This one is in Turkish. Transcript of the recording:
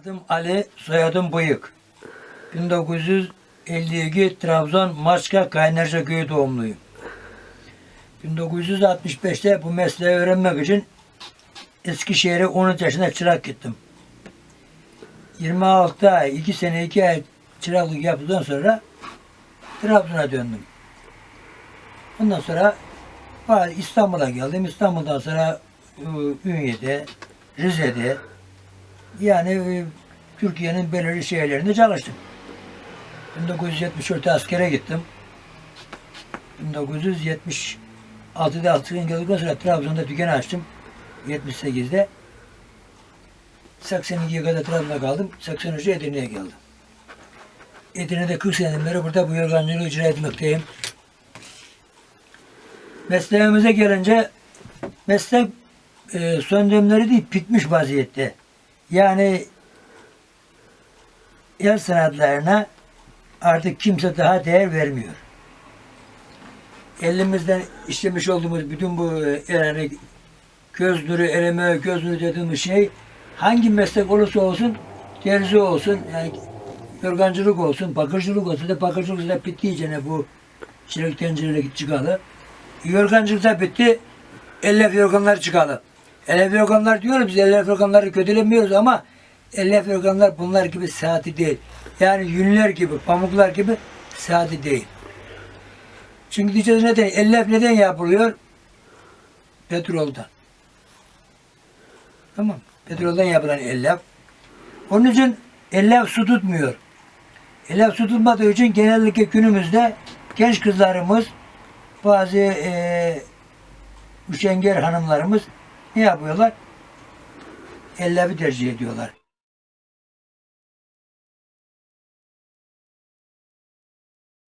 Adım Ali, soyadım Bıyık. 1952 Trabzon Maçka Kaynarca Köyü doğumluyum. 1965'te bu mesleği öğrenmek için Eskişehir'e 13 yaşında çırak gittim. 26 ay, 2 sene 2 ay çıraklık yaptıktan sonra Trabzon'a döndüm. Ondan sonra İstanbul'a geldim. İstanbul'dan sonra e, Ünye'de, Rize'de yani e, Türkiye'nin belirli şehirlerinde çalıştım. 1974'te askere gittim. 1976'da askere geldikten sonra Trabzon'da dükkan açtım. 78'de. 82'ye kadar Trabzon'da kaldım. 83'te Edirne'ye geldim. Edirne'de 40 seneden beri burada bu yorgancılığı icra etmekteyim. Mesleğimize gelince meslek e, son dönemleri değil bitmiş vaziyette. Yani el sanatlarına artık kimse daha değer vermiyor. Elimizden işlemiş olduğumuz bütün bu e, yani göz nuru, eleme, göz dediğimiz şey hangi meslek olursa olsun, terzi olsun, yani yorgancılık olsun, bakırcılık olsun da bakırcılık da bitti iyice bu çelik tencereyle çıkalı. Yorgancılık da bitti, ellef yorganlar çıkalı. Ellef yorganlar diyoruz biz ellef yorganları kötülemiyoruz ama ellef yorganlar bunlar gibi saati değil. Yani yünler gibi, pamuklar gibi saati değil. Çünkü diyeceğiz neden? Ellef neden yapılıyor? Petrolden. Tamam. Petrolden yapılan ellef. Onun için ellef su tutmuyor. Ellef su tutmadığı için genellikle günümüzde genç kızlarımız bazı eee üşenger hanımlarımız ne yapıyorlar? Ellefi tercih ediyorlar.